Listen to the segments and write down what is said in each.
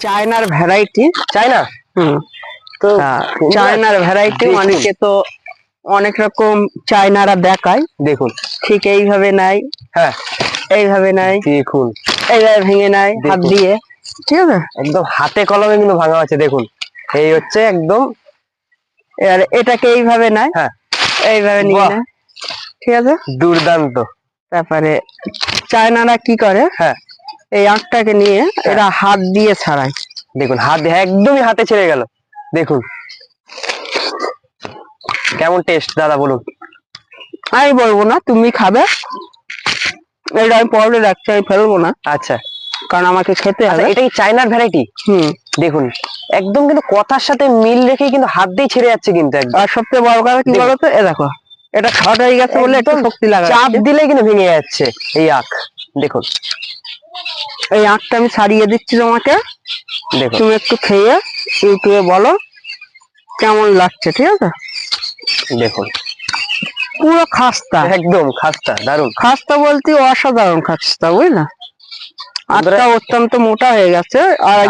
চায়নার variety China? হুম। তো চায়নার ভ্যারাইটি। অনেকে তো অনেক রকম চায়নারা দেখায়। দেখুন। ঠিক এইভাবে নাই হ্যাঁ। এইভাবে নাই দেখুন। এইভাবে ভেঙে নাই হাত দিয়ে। ঠিক আছে? একদম হাতে কলমে কিন্তু ভাঙা আছে দেখুন। এই হচ্ছে একদম এবার এটাকে এইভাবে নাই হ্যাঁ। এইভাবে নিয়ে নেয়। ঠিক আছে? দুর্দান্ত। তারপরে চায়নারা কি করে? হ্যাঁ। এই আঁকটাকে নিয়ে এরা হাত দিয়ে ছাড়ায়। দেখুন হাত একদমই হাতে ছেড়ে গেল। দেখুন। কেমন টেস্ট দাদা বলুন। আমি বলব না তুমি খাবে। এটা আমি পরে রাখছি আমি ফেলব না। আচ্ছা। কারণ আমাকে খেতে আচ্ছা হবে। এটা কি চায়নার ভ্যারাইটি হুম। দেখুন একদম কিন্তু কথার সাথে মিল রেখে কিন্তু হাত দিয়ে ছেড়ে যাচ্ছে কিন্তু একদম। আর সবচেয়ে বড় কথা কি। বলতো এ দেখো এটা ছট হয়ে গেছে বলে একটু শক্তি লাগা চাপ দিলে কিন্তু ভেঙে যাচ্ছে এই আখ। দেখুন। এই আঁকটা আমি সারিয়ে দিচ্ছি তোমাকে। তুমি একটু খেয়ে ইউটিউবে বলো কেমন লাগছে ঠিক আছে? দেখুন পুরো খাস্তা। একদম খাস্তা দারুণ খাস্তা বলতে অসাধারণ খাস্তা বুঝলা? আটটা অত্যন্ত মোটা হয়ে গেছে। আর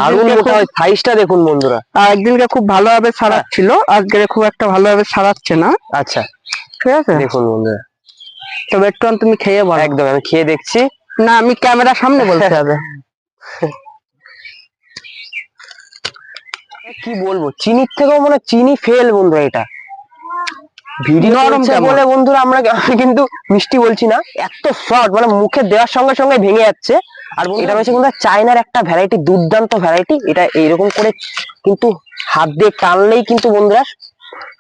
সাইজটা দেখুন বন্ধুরা। আর একদিনকে খুব ভালোভাবে ছাড়াচ্ছিল। আজকে খুব একটা ভালোভাবে ছাড়াচ্ছে না। আচ্ছা। ঠিক আছে? দেখুন বন্ধুরা। তবে একটু তুমি খেয়ে বলো। একদম আমি খেয়ে দেখছি। না আমি ক্যামেরার সামনে বলতে হবে কি বলব? চিনির থেকেও মনে চিনি ফেল বন্ধুরা এটা। বলে বন্ধুরা আমরা কিন্তু মিষ্টি বলছি না। এত সফট মানে মুখে দেওয়ার সঙ্গে সঙ্গে ভেঙে যাচ্ছে। আর এটা রয়েছে কিন্তু চায়নার একটা ভ্যারাইটি দুর্দান্ত ভ্যারাইটি এটা এইরকম করে কিন্তু হাত দিয়ে টানলেই কিন্তু বন্ধুরা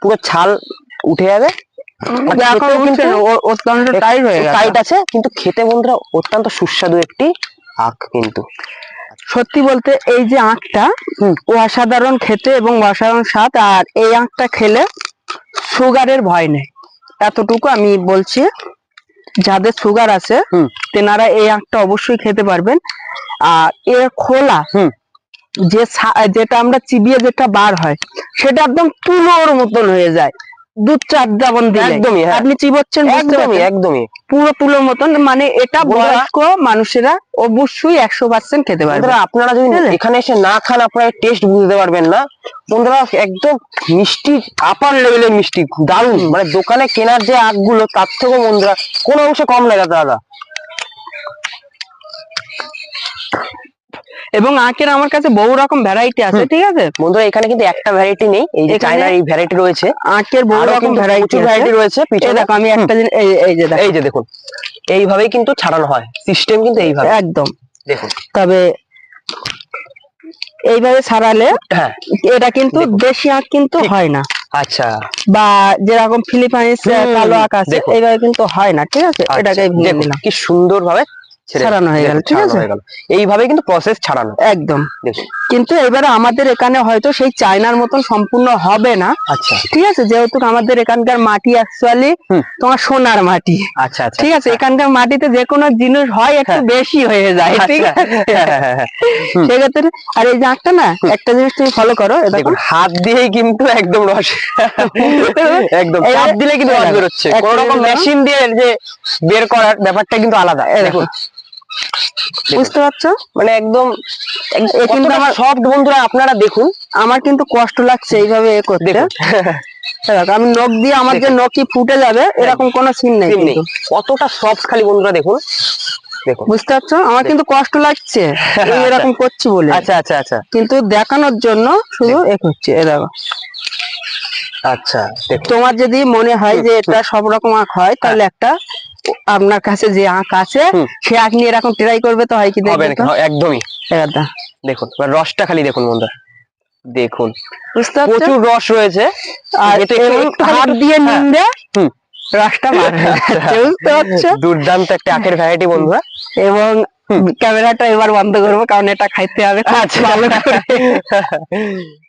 পুরো ছাল উঠে যাবে। অত্যন্ত টাইট হয়ে টাইট আছে কিন্তু খেতে বন্ধুরা অত্যন্ত সুস্বাদু একটি আখ কিন্তু সত্যি বলতে এই যে আঁকটা। অসাধারণ খেতে এবং অসাধারণ স্বাদ আর এই আঁকটা খেলে সুগারের ভয় নেই এতটুকু আমি বলছি যাদের সুগার আছে। তেনারা এই আঁকটা অবশ্যই খেতে পারবেন আর এর খোলা হুম। যে যেটা আমরা চিবিয়ে যেটা বার হয় সেটা একদম তুলোর মতন হয়ে যায় দুধ চাপ যেমন দিলে একদমই, হ্যাঁ। আপনি চিবোচ্ছেন একদমই একদমই। পুরো তুলোর মতন মানে এটা বয়স্ক মানুষেরা অবশ্যই একশো পার্সেন্ট খেতে পারবে। আপনারা যদি? এখানে এসে না খান আপনারা টেস্ট বুঝতে পারবেন না। বন্ধুরা একদম মিষ্টি আপার লেভেলের মিষ্টি দারুণ। মানে দোকানে কেনার যে আখগুলো তার থেকেও বন্ধুরা কোনো অংশে কম লাগে দাদা এবং আখের আমার কাছে বহু রকম ভ্যারাইটি আছে ঠিক আছে? বন্ধুরা এখানে কিন্তু একটা ভ্যারাইটি নেই এই যে চায়নার এই ভ্যারাইটি রয়েছে। আখের বহু রকম ভ্যারাইটি ভ্যারাইটি রয়েছে। পিছনে দেখো আমি একটা এই এই যে দেখো। এই যে দেখুন এইভাবেই কিন্তু ছাড়ানো হয়। সিস্টেম কিন্তু এইভাবে। একদম। দেখুন। তবে এইভাবে ছাড়ালে হ্যাঁ। এটা কিন্তু দেশি আখ কিন্তু হয় না। আচ্ছা। বা যেরকম ফিলিপাইন্স কালো আখ আছে এইভাবে কিন্তু হয় না ঠিক আছে? আচ্ছা, এটাকে কি সুন্দর ভাবে ছাড়ানো হয়ে গেল, ঠিক আছে? এইভাবে কিন্তু প্রসেস ছাড়ানো। একদম। কিন্তু এবারে আমাদের এখানে হয়তো সেই চায়নার মতন সম্পূর্ণ হবে না। আচ্ছা। ঠিক আছে যেহেতু আমাদের এখানকার মাটি অ্যাকচুয়ালি তোমার সোনার মাটি। আচ্ছা আচ্ছা ঠিক আছে এখানকার মাটিতে যে কোনো জিনিস হয় একটু বেশি হয়ে যায় ঠিক আচ্ছা, আছে? হ্যাঁ, হ্যাঁ, হ্যাঁ, হ্যাঁ। সেক্ষেত্রে আর এই যে আঁকটা না একটা জিনিস তুমি ফলো করো দেখুন হাত দিয়েই কিন্তু একদম রস। একদম চাপ এবারে- দিলে কিন্তু রস বেরোচ্ছে। কোন রকম মেশিন দিয়ে যে বের করার ব্যাপারটা কিন্তু আলাদা। দেখুন। বুঝতে পারছ? মানে একদম কিন্তু আমার সফট বন্ধুরা আপনারা দেখুন। আমার কিন্তু কষ্ট লাগছে এইভাবে এ করতে। দেখো, আমি নখ দিয়ে আমার যে নখই ফুটে যাবে এরকম কোনো সিন নেই। কতটা সফট খালি বন্ধুরা দেখুন। বুঝতে পারছ? আমার কিন্তু কষ্ট লাগছে। এরকম করছি বলে। আচ্ছা আচ্ছা আচ্ছা। কিন্তু দেখানোর জন্য শুধু এ করছি এ দেখো। আচ্ছা তোমার যদি মনে হয় যে এটা সব রকম আঁক হয় তাহলে একটা আপনার কাছে যে আঁক আছে। সে আঁক নিয়ে এরকম ট্রাই করবে তো হয় কি হবে নাকি? একদমই। দেখুন রসটা খালি দেখুন বন্ধুরা। দেখুন প্রচুর রস রয়েছে। আর হাত দিয়ে হ্যাঁ। নিন্দে। রসটা বুঝতে পারছ দুর্দান্ত একটা আখের ভ্যারাইটি বন্ধুরা। এবং ক্যামেরাটা এবার বন্ধ করব কারণ এটা খাইতে হবে। আচ্ছা। ভালো করে।